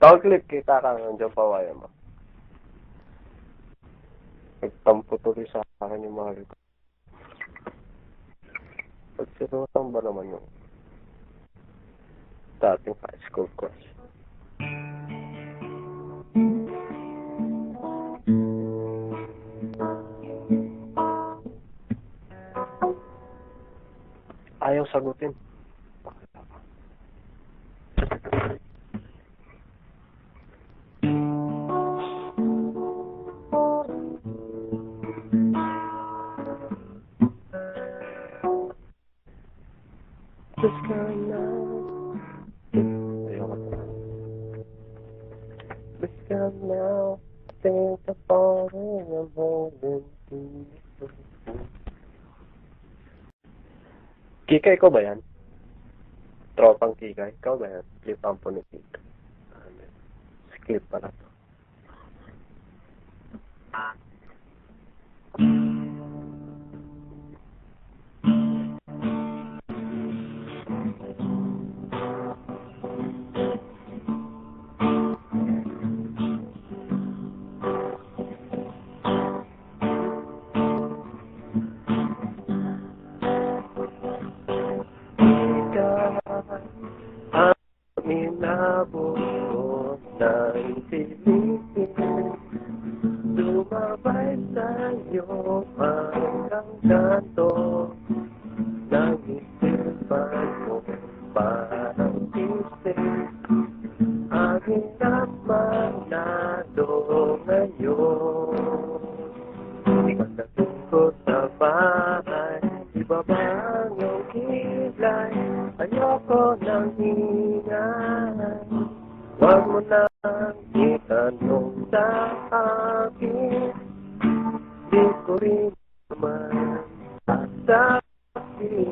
Tawag clip kita ka nandiyan pa waya mo. Nagtampo tuloy sa akin yung mahal ko. Pagsinutan ba naman yung dating high school crush? Ayaw sagutin. Just come now. Ayoko na. Just come now. Think. Kika, ikaw ba yan? Tropang Kika, ikaw ba yan? Clip ang po ni Kika. Clip pala to. Ikaw ng silipin Lumabay sa'yo hanggang kanto ng isipan ko parang isip. Aking naman nado ngayon Pagdating ko sa bahay? Ibaba ang iyong kilay? Ayoko nang ingay Huwag mo itanong sa akin. Di ko rin naman sasabihin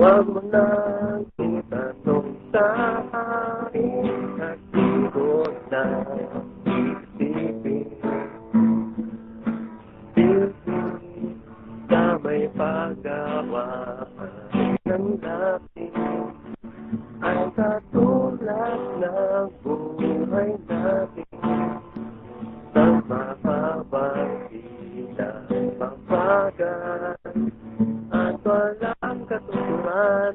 Huwag mo nang itanong sa akin. At di ko na isipin. Silbi na may paggawa ng dati Ay katulad ng walang katuturan,